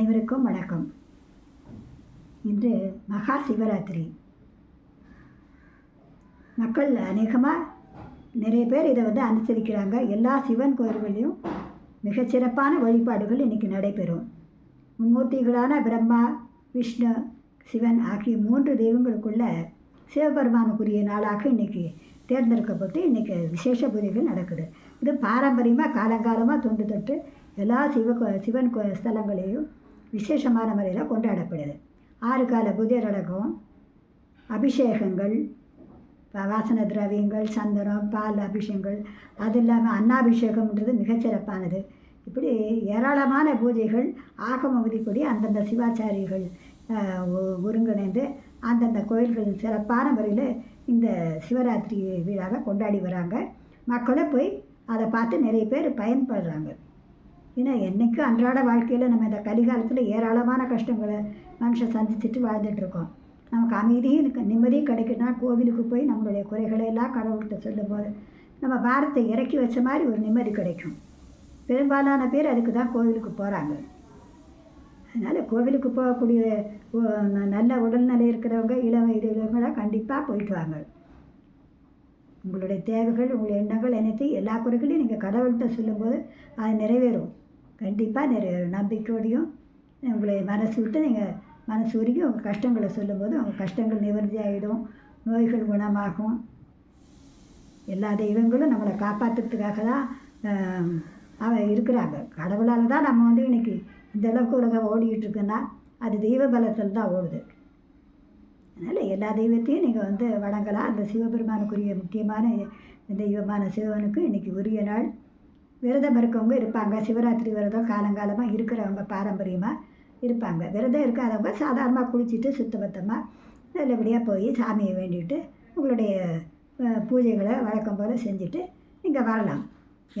அனைவருக்கும் வணக்கம். இன்று மகா சிவராத்திரி. மக்கள் அநேகமாக நிறைய பேர் இதை வந்து அனுசரிக்கிறாங்க. எல்லா சிவன் கோயில்களையும் மிகச்சிறப்பான வழிபாடுகள் இன்றைக்கி நடைபெறும். மும்மூர்த்திகளான பிரம்மா விஷ்ணு சிவன் ஆகிய மூன்று தெய்வங்களுக்குள்ள சிவபெருமானுக்குரிய நாளாக இன்றைக்கி தேர்ந்தெடுக்கப்பட்டு இன்றைக்கி விசேஷ பூஜைகள் நடக்குது. இது பாரம்பரியமாக காலங்காலமாக தொண்டு தொட்டு எல்லா சிவ கோ- சிவன் கோ ஸ்தலங்களையும் விசேஷமான முறையில் கொண்டாடப்படுது. ஆறு கால புதிய நடக்கும். அபிஷேகங்கள் வாசன திரவியங்கள் சந்தனம் பால் அபிஷேகங்கள் அது இல்லாமல் அன்னாபிஷேகம்ன்றது மிகச்சிறப்பானது இப்படி ஏராளமான பூஜைகள் ஆகம விதிப்படி அந்தந்த சிவாச்சாரிகள் ஒருங்கிணைந்து அந்தந்த கோயில்கள் சிறப்பான முறையில் இந்த சிவராத்திரி விழாவை கொண்டாடி வராங்க. மக்களும் போய் அதை பார்த்து நிறைய பேர் பயன்படுறாங்க. ஏன்னா என்றைக்கும் அன்றாட வாழ்க்கையில் நம்ம இந்த கலிகாலத்தில் ஏராளமான கஷ்டங்களை மனுஷன் சந்திச்சுட்டு வாழ்ந்துட்டு இருக்கோம் நமக்கு அமைதியும் நிம்மதியும் கிடைக்கணும்னா கோவிலுக்கு போய் நம்மளுடைய குறைகளை எல்லாம் கடவுள்கிட்ட சொல்லும்போது நம்ம பாரத்தை இறக்கி வச்ச மாதிரி ஒரு நிம்மதி கிடைக்கும். பெரும்பாலான பேர் அதுக்கு தான் கோவிலுக்கு போகிறாங்க அதனால் கோவிலுக்கு போகக்கூடிய நல்ல உடல்நிலை இருக்கிறவங்க இளம் வயது உள்ளவங்களாம் கண்டிப்பாக போயிட்டு வாங்க. உங்களுடைய தேவைகள் உங்களுடைய எண்ணங்கள் அனைத்தையும் எல்லா குறைகளையும் நீங்கள் கடவுள்கிட்ட சொல்லும்போது அது நிறைவேறும். கண்டிப்பாக நிறைவேறும் நம்பிக்கையோடையும் உங்களை மனசு விட்டு நீங்கள் மனசு உருகி உங்கள் கஷ்டங்களை சொல்லும்போது உங்கள் கஷ்டங்கள் நிவர்த்தி ஆகிடும் நோய்கள் குணமாகும். எல்லா தெய்வங்களும் நம்மளை காப்பாற்றுறதுக்காக தான் அவன் இருக்கிறாங்க. கடவுளால் தான் நம்ம வந்து இன்னைக்கு இந்தளவுக்கு உலக உலகம் ஓடிக்கிட்டு அது தெய்வ பலத்தில் தான் ஓடுது. அதனால் எல்லா தெய்வத்தையும் நீங்கள் வந்து வணங்கலாம். அந்த சிவபெருமானுக்குரிய முக்கியமான தெய்வமான சிவனுக்கு இன்றைக்கி உரிய நாள். விரதம் இருக்கவங்க இருப்பாங்க. சிவராத்திரி விரதம் காலங்காலமாக இருக்கிறவங்க பாரம்பரியமாக இருப்பாங்க. விரதம் இருக்காதவங்க சாதாரணமாக குளிச்சுட்டு சுத்தபத்தமாக நல்லபடியாக போய் சாமியை வேண்டிட்டு உங்களுடைய பூஜைகளை வழக்கம் போல் செஞ்சுட்டு நீங்கள் வரலாம்.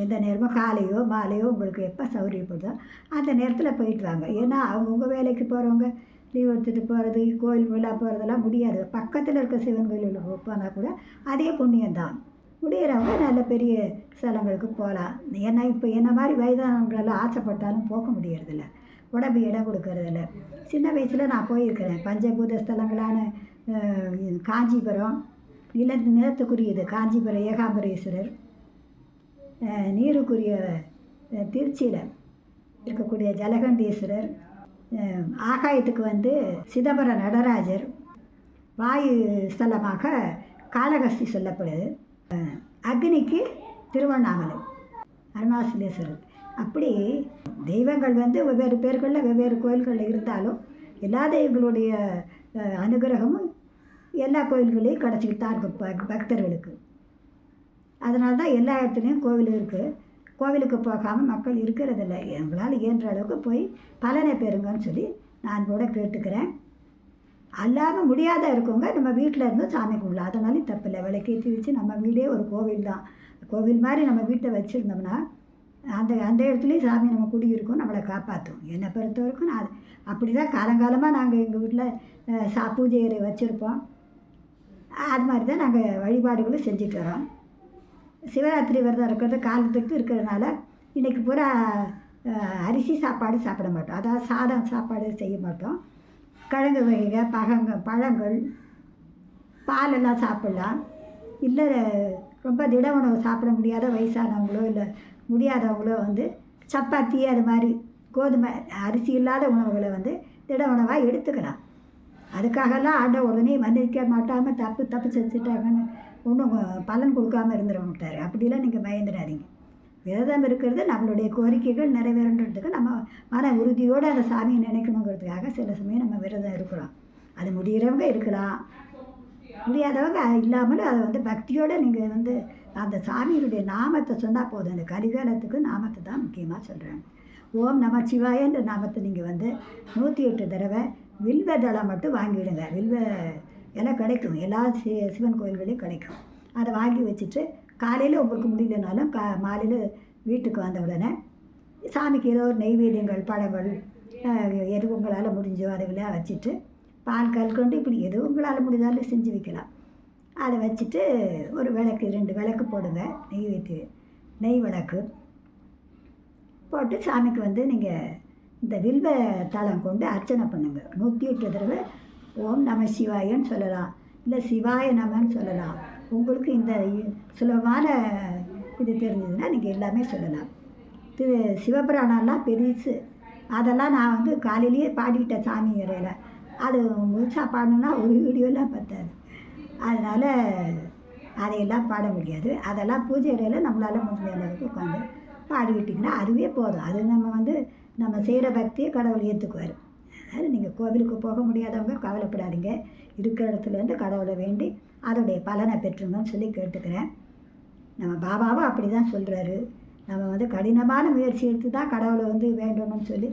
எந்த நேரமும் காலையோ மாலையோ உங்களுக்கு எப்போ சௌகரியப்படுதோ அந்த நேரத்தில் போயிட்டு வாங்க. ஏன்னா அவங்கவுங்க வேலைக்கு போகிறவங்க லீவ் எடுத்துகிட்டு போகிறது கோயில் விழா போகிறதெல்லாம் முடியாது. பக்கத்தில் இருக்க சிவன் கோயிலுக்கு போனால் கூட அதே புண்ணியம்தான். முடிகிறவங்க நல்ல பெரிய ஸ்தலங்களுக்கு போகலாம். ஏன்னா இப்போ என்ன மாதிரி வயதானவங்களெல்லாம் ஆசைப்பட்டாலும் போக முடியறதில்ல. உடம்பு இடம் கொடுக்கறதில்ல. சின்ன வயசில் நான் போயிருக்கிறேன். பஞ்சபூத ஸ்தலங்களான காஞ்சிபுரம் நில நிலத்துக்குரியது காஞ்சிபுரம் ஏகாம்பரேஸ்வரர் நீருக்குரிய திருச்சியில் இருக்கக்கூடிய ஜலகண்டீஸ்வரர் ஆகாயத்துக்கு வந்து சிதம்பரம் நடராஜர் வாயு ஸ்தலமாக காளகஸ்தி சொல்லப்படுது. அக்னிக்கு திருவண்ணாமலை அருணாசலேஸ்வரர். அப்படி தெய்வங்கள் வந்து வெவ்வேறு பேர்களில் வெவ்வேறு கோயில்களில் இருந்தாலும் எல்லா தெய்வங்களுடைய அனுகிரகமும் எல்லா கோயில்களையும் கிடச்சிக்கிட்டு தான் இருக்கும் பக்தர்களுக்கு. அதனால தான் எல்லா இடத்துலையும் கோவில் இருக்குது கோவிலுக்கு போகாமல் மக்கள் இருக்கிறதில்ல. எங்களால் இயன்ற அளவுக்கு போய் பலனை பெறுங்கன்னு சொல்லி நான் கூட கேட்டுக்கிறேன். அல்லாமல் முடியாத இருக்கவங்க நம்ம வீட்டில் இருந்து சாமி கும்பிடலாம். அதனாலும் தப்பில்லை விளக்கேற்றி வச்சு நம்ம வீடே ஒரு கோவில் தான். கோவில் மாதிரி நம்ம வீட்டை வச்சுருந்தோம்னா அந்த அந்த இடத்துலையும் சாமி நம்ம குடியிருக்கும் நம்மளை காப்பாற்றும் என்னை பொறுத்த வரைக்கும் நான் அப்படி தான் காலங்காலமாக நாங்கள் எங்கள் வீட்டில் சா பூஜை வச்சுருப்போம். அது மாதிரி தான் நாங்கள் வழிபாடுகளும் செஞ்சுட்டு வரோம். சிவராத்திரி விரதம் இருக்கிறது காலத்துக்கு இருக்கிறதுனால இன்றைக்கி பூரா அரிசி சாப்பாடு சாப்பிட மாட்டோம். அதாவது சாதம் சாப்பாடு செய்ய மாட்டோம். கிழங்கு வகைகள் பகங்க பழங்கள் பாலெல்லாம் சாப்பிடலாம். இல்லை ரொம்ப திட உணவு சாப்பிட முடியாத வயசானவங்களோ இல்லை முடியாதவங்களோ வந்து சப்பாத்தி அது மாதிரி கோதுமை அரிசி இல்லாத உணவுகளை வந்து திட உணவாக எடுத்துக்கலாம். அதுக்காகலாம் ஆண்ட உடனே மன்னிக்க மாட்டாமல் தப்பு தப்பு செஞ்சுட்டாங்கன்னு ஒன்றும் பலன் கொடுக்காம இருந்துட மாட்டார் அப்படிலாம் நீங்கள் பயந்துடாதீங்க. விரதம் இருக்கிறது நம்மளுடைய கோரிக்கைகள் நிறைவேறன்றதுக்கு நம்ம மன உறுதியோடு அந்த சாமியை நினைக்கணுங்கிறதுக்காக சில சமயம் நம்ம விரதம் இருக்கிறோம். அது முடிகிறவங்க இருக்கலாம். முடியாதவங்க இல்லாமல் அதை வந்து பக்தியோடு நீங்கள் வந்து அந்த சாமியினுடைய நாமத்தை சொன்னால் போதும். அந்த கரிகாலத்துக்கு நாமத்தை தான் முக்கியமாக சொல்கிறாங்க ஓம் நம சிவாயன்ற நாமத்தை நீங்கள் வந்து நூற்றி எட்டு தடவை வில்வ தளம் மட்டும் வாங்கிவிடுங்க வில்வ எல்லாம் கிடைக்கும். எல்லா சி சிவன் கோயில்களையும் கிடைக்கும். அதை வாங்கி வச்சுட்டு காலையில் உங்களுக்கு முடியலனாலும் கா மாலையில் வீட்டுக்கு வந்த உடனே சாமிக்கு ஏதோ ஒரு நெய்வேத்தியங்கள் பழங்கள் எது உங்களால் முடிஞ்சோ அதுவெல்லாம் வச்சுட்டு பால் கல்கொண்டு இப்படி எது உங்களால் முடிஞ்சாலும் செஞ்சு வைக்கலாம். அதை வச்சுட்டு ஒரு விளக்கு ரெண்டு விளக்கு போடுங்க நெய் வைத்து நெய் விளக்கு. போட்டு சாமிக்கு வந்து நீங்கள் இந்த வில்வ தளம் கொண்டு அர்ச்சனை பண்ணுங்க. நூற்றி எட்டு தடவை ஓம் நம சிவாயன்னு சொல்லலாம். இல்லை சிவாய நமன்னு சொல்லலாம். உங்களுக்கு இந்த இ- சுலபமான இது தெரிஞ்சதுன்னா நீங்கள் எல்லாமே சொல்லலாம். திரு சிவபுராணம்லாம் பெருசு. அதெல்லாம் நான் வந்து காலையிலேயே பாடிக்கிட்டேன் சாமி இறையில். அது முழுசாக பாடணுன்னா ஒரு வீடியோலாம் பத்தாது. அதனால் அதையெல்லாம் பாட முடியாது. அதெல்லாம் பூஜை இறையில் நம்மளால் முடிஞ்ச அளவுக்கு உட்காந்து பாடிக்கிட்டிங்கன்னா அதுவே போதும். அது நம்ம வந்து நம்ம செய்கிற பக்தியை கடவுள் ஏற்றுக்குவார் அதனால் நீங்கள் கோவிலுக்கு போக முடியாதவங்க கவலைப்படாதீங்க. இருக்கிற இடத்துலேருந்து கடவுளை வேண்டி அதோடைய பலனை பெற்றுங்கன்னு சொல்லி கேட்டுக்கிறேன். நம்ம பாபாவும் அப்படி தான் சொல்கிறாரு நம்ம வந்து கடினமான முயற்சி எடுத்து தான் கடவுளை வந்து வேண்டணும்னு சொல்லி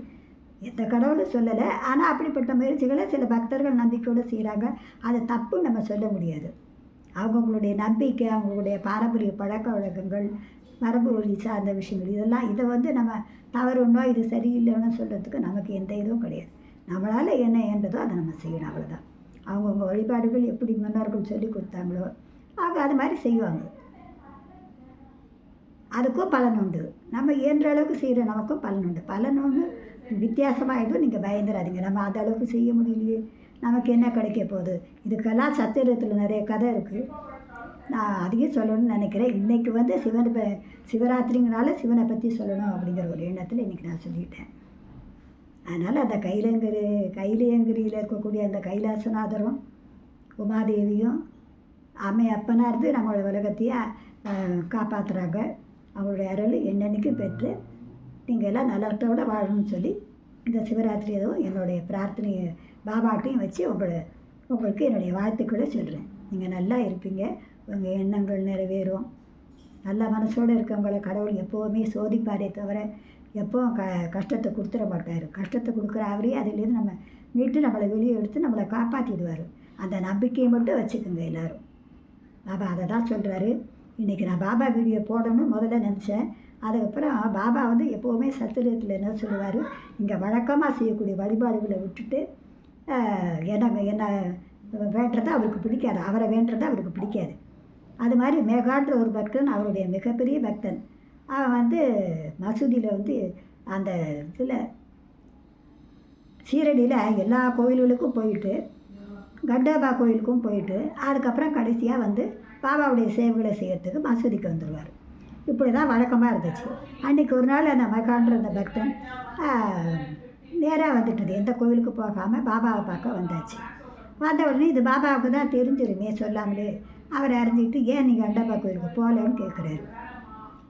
எந்த கடவுளும் சொல்லலை. ஆனால் அப்படிப்பட்ட முயற்சிகளை சில பக்தர்கள் நம்பிக்கையோடு செய்கிறாங்க அது தப்புன்னு நம்ம சொல்ல முடியாது. அவங்கவுங்களுடைய நம்பிக்கை அவங்களுடைய பாரம்பரிய பழக்க வழக்கங்கள் மரபு வழி சார்ந்த விஷயங்கள் இதெல்லாம் இதை வந்து நம்ம தவறுனோ இது சரியில்லைன்னு சொல்கிறதுக்கு நமக்கு எந்த இதுவும் கிடையாது. நம்மளால் என்ன என்றதோ அதை நம்ம செய்யணும் அவ்வளோதான் அவங்கவுங்க வழிபாடுகள் எப்படி முன்னோர்கள் சொல்லி கொடுத்தாங்களோ அவங்க அது மாதிரி செய்வாங்க. அதுக்கும் பலன் உண்டு. நம்ம இயன்ற அளவுக்கு செய்கிற நமக்கும் பலன் உண்டு. பலன் ஒன்று வித்தியாசமாக எதுவும் நீங்கள் பயந்துடாதீங்க. நம்ம அந்த அளவுக்கு செய்ய முடியலையே. நமக்கு என்ன கிடைக்க போகுது? இதுக்கெல்லாம் சத்திரத்தில் நிறைய கதை இருக்குது நான் அதையும் சொல்லணும்னு நினைக்கிறேன். இன்றைக்கி வந்து சிவன் ப சிவராத்திரிங்கனால சிவனை பற்றி சொல்லணும் அப்படிங்கிற ஒரு எண்ணத்தில் இன்றைக்கி நான் சொல்லிட்டேன். அதனால் அந்த கைலங்கிரி கைலியங்கிரியில் இருக்கக்கூடிய அந்த கைலாசநாதரும் உமாதேவியும் அம்மை அப்பனாக இருந்து நம்மளோட உலகத்தையே காப்பாற்றுறாங்க அவங்களுடைய அருள் என்னென்னைக்கும் பெற்று நீங்கள் எல்லாம் நலத்தோடு வாழணும்னு சொல்லி இந்த சிவராத்திரி எதுவும் என்னுடைய பிரார்த்தனையை பாபாட்டையும் வச்சு உங்களை உங்களுக்கு என்னுடைய வாழ்த்துக்களை சொல்கிறேன் நீங்கள் நல்லா இருப்பீங்க. உங்கள் எண்ணங்கள் நிறைவேறும். நல்ல மனசோடு இருக்கவங்களை கடவுள் எப்போவுமே சோதிப்பாரே தவிர எப்போவும் க கஷ்டத்தை கொடுத்துட மாட்டார். கஷ்டத்தை கொடுக்குற அவரே அதுலேருந்து நம்ம மீட்டு நம்மளை வெளியே எடுத்து நம்மளை காப்பாற்றிடுவார் அந்த நம்பிக்கையை மட்டும் வச்சுக்கோங்க எல்லோரும். பாபா அதை தான் சொல்கிறாரு இன்றைக்கி நான் பாபா வீடியோ போடணும்னு முதல்ல நினச்சேன். அதுக்கப்புறம் பாபா வந்து எப்போவுமே சத்திரத்தில் என்ன சொல்லுவார்? இங்கே வழக்கமாக செய்யக்கூடிய வழிபாடுகளை விட்டுட்டு என்ன என்ன வேண்டுறது அவருக்கு பிடிக்காது. அவரை வேண்டுறது அவருக்கு பிடிக்காது. அது மாதிரி மேகான்ற ஒரு பக்தன் அவருடைய மிகப்பெரிய பக்தன். அவன் வந்து மசூதியில் வந்து அந்த இதில் சீரடியில் எல்லா கோயில்களுக்கும் போயிட்டு கண்டபா கோயிலுக்கும் போயிட்டு அதுக்கப்புறம் கடைசியாக வந்து பாபாவுடைய சேவைகளை செய்யறதுக்கு மசூதிக்கு வந்துடுவார் இப்படி தான் வழக்கமாக இருந்துச்சு. அன்றைக்கி ஒரு நாள் அந்த மகான்ற அந்த பக்தன் நேராக வந்துட்டது எந்த கோவிலுக்கு போகாமல் பாபாவை பார்க்க வந்தாச்சு. வந்த உடனே இது பாபாவுக்கு தான் தெரிஞ்சிருமே சொல்லாமலே. அவர் அறிஞ்சிக்கிட்டு ஏன் நீங்கள் கண்டபா கோயிலுக்கு போகலன்னு கேட்குறாரு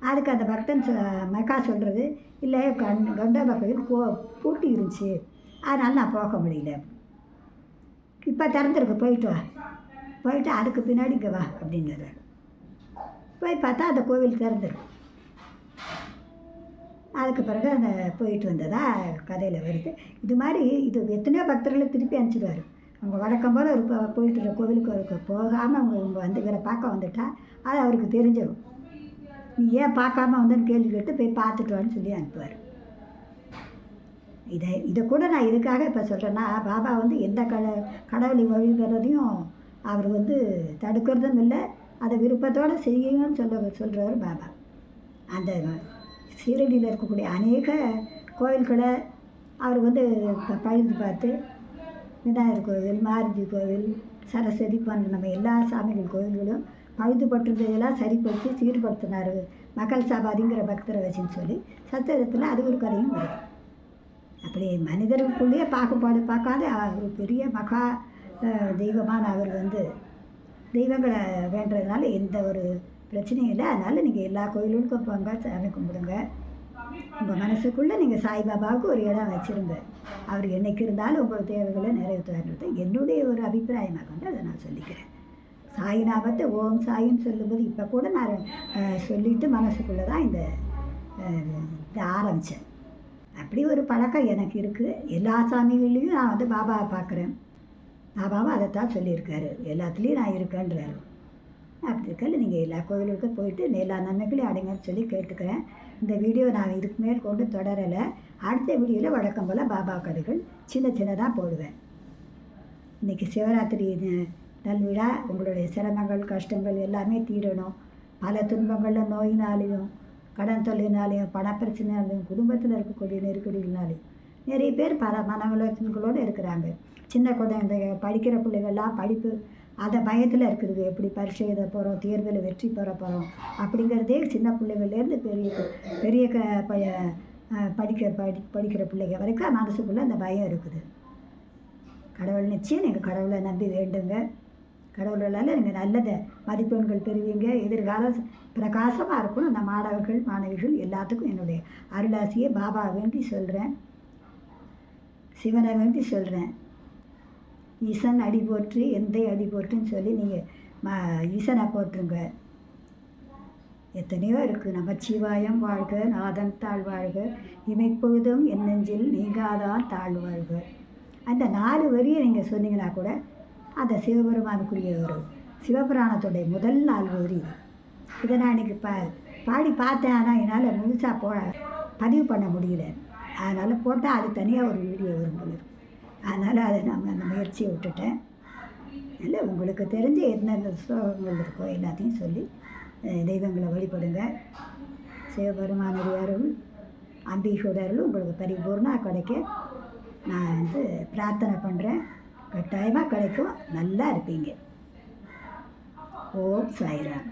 அதுக்கு அந்த பக்தன் சொ- மெக்கா சொல்கிறது இல்லை கண் கங்கா கோயில் போ பூட்டி இருந்துச்சு. அதனால் நான் போக முடியல. இப்போ திறந்துருக்கு போயிட்டு வா. போயிட்டு அதுக்கு பின்னாடி இங்கே வா அப்படிங்கிறாரு போய் பார்த்தா அந்த கோவில் திறந்துருக்கு. அதுக்கு பிறகு அந்த போயிட்டு வந்ததா கதையில் வருது. இது மாதிரி இது எத்தனையோ பக்தர்களை திருப்பி அனுப்பிச்சிடுவார் அவங்க வழக்கம் போல் ஒரு போயிட்டு கோவிலுக்கு போகாமல் அவங்க இவங்க வந்து இவரை பார்க்க வந்துட்டா அது அவருக்கு தெரிஞ்சிடும் நீ ஏன் பார்க்காம வந்தேன்னு கேள்வி கேட்டு போய் பார்த்துட்டு வான்னு சொல்லி அனுப்புவார். இதை இதை கூட நான் இதுக்காக இப்போ சொல்கிறேன்னா பாபா வந்து எந்த கட கடவுளை வழிபடுறதையும் அவர் வந்து தடுக்கிறதும் இல்லை அதை விருப்பத்தோடு செய்யணும்னு சொல்ல சொல்கிறவர் பாபா. அந்த சீரடியில் இருக்கக்கூடிய அநேக கோவில்களை அவர் வந்து பழுது பார்த்து விநாயகர் கோவில் மாருதி கோவில் சரஸ்வதி போன்ற நம்ம எல்லா சாமிகள் கோவில்களும் பழுதுபட்டிருந்ததெல்லாம் சரிப்படுத்தி சீர்படுத்தினார். மக்கள் சபாதிங்கிற பக்தரை வச்சுன்னு சொல்லி சத்திரத்தில் அது ஒரு கதையும் வருது அப்படி மனிதர்களுக்குள்ளேயே பாகுபாடு பார்க்காத ஒரு பெரிய மகா தெய்வமான அவர் வந்து தெய்வங்களை வேண்டதுனால எந்த ஒரு பிரச்சனையும் இல்லை. அதனால் நீங்கள் எல்லா கோயிலுக்கும் போங்க சாமி கும்பிடுங்க. உங்கள் மனசுக்குள்ளே நீங்கள் சாய்பாபாவுக்கு ஒரு இடம் வச்சுருங்க. அவர் என்னைக்கு இருந்தாலும் உங்கள் தேவைகளை நிறைவேற்றுவார்ன்றது என்னுடைய ஒரு அபிப்பிராயமாக கொண்டு அதை நான் சொல்லிக்கிறேன். சாய் ஓம் சாயின்னு சொல்லும்போது இப்போ கூட நான் சொல்லிட்டு மனசுக்குள்ளே தான் இந்த இதை ஆரம்பித்தேன் அப்படி ஒரு பழக்கம் எனக்கு இருக்குது எல்லா சாமிகள்லேயும் நான் வந்து பாபாவை பார்க்குறேன் பாபாவும் அதைத்தான் சொல்லியிருக்காரு. எல்லாத்துலேயும் நான் இருக்கேன்றாரு. அப்படி இருக்கல நீங்கள் எல்லா கோவிலுக்கும் போயிட்டு எல்லா நன்மைகளையும் அடைங்கன்னு சொல்லி கேட்டுக்கிறேன். இந்த வீடியோ நான் இதுக்கு மேல் கொண்டு தொடரலை. அடுத்த வீடியோவில் வழக்கம் போல் பாபா கதைகள் சின்ன சின்னதாக போடுவேன். இன்றைக்கி சிவராத்திரி நல்விழா உங்களுடைய சிரமங்கள் கஷ்டங்கள் எல்லாமே தீரணும். பல துன்பங்களில் நோயினாலையும் கடன் தொல்லைனாலையும் பணப்பிரச்சனையாலையும் குடும்பத்தில் இருக்கக்கூடிய நெருக்கடிகள்னாலையும் நிறைய பேர் பல மனவளர்ச்சிகளோடு இருக்கிறாங்க. சின்ன குழந்தைங்க படிக்கிற பிள்ளைகள்லாம் படிப்பு அந்த பயத்தில் இருக்குது. எப்படி பரீட்சை எழுத போகிறோம் தேர்வில் வெற்றி பெற போகிறோம் அப்படிங்கிறதே சின்ன பிள்ளைகள்லேருந்து பெரிய பெரிய க ப படிக்க படி படிக்கிற பிள்ளைங்க வரைக்கும் மனசுக்குள்ளே அந்த பயம் இருக்குது. கடவுள் நிச்சயம் நீங்கள் கடவுளை நம்பி வேண்டுங்க. கடவுளால் நீங்கள் நல்லதை மதிப்பெண்கள் பெறுவீங்க. எதிர்கால பிரகாசமாக இருக்கணும். அந்த மாணவர்கள் மாணவிகள் எல்லாத்துக்கும் என்னுடைய அருளாசியை பாபா வேண்டி சொல்கிறேன் சிவனை வேண்டி சொல்கிறேன் ஈசன் அடி போற்று எந்தை அடி போற்றுன்னு சொல்லி நீங்கள் ம ஈசனை போற்றுங்க. எத்தனையோ இருக்குது நமச்சிவாயம் வாழ்க நாதன் தாழ் வாழ்க. இமைப்பொழுதும் என் நெஞ்சில் நீங்காதான் தாழ் வாழ்க. அந்த நாலு வரியை நீங்கள் சொன்னீங்கன்னா கூட அந்த சிவபெருமானுக்குரிய ஒரு சிவபுராணத்துடைய முதல் நாள் வரி இது. இதை நான் இன்னைக்கு பா பாடி பார்த்தேன் ஆனால் என்னால் முழுசாக போ பதிவு பண்ண முடியல. அதனால் போட்டால் அது தனியாக ஒரு வீடியோ வரும் போல அதனால் அதை நம்ம அந்த முயற்சியை விட்டுட்டேன். இல்லை உங்களுக்கு தெரிஞ்ச எந்தெந்த ஸ்லோகங்கள் இருக்கோ எல்லாத்தையும் சொல்லி தெய்வங்களை வழிபடுங்க. சிவபெருமானுடைய அருள் அம்பிகையோட அருள் உங்களுக்கு பரிபூர்ணமாக கிடைக்க நான் வந்து பிரார்த்தனை பண்ணுறேன் கட்டாயமாக கிடைக்கும். நல்லா இருப்பீங்க. ஓம் சாய்ராம்.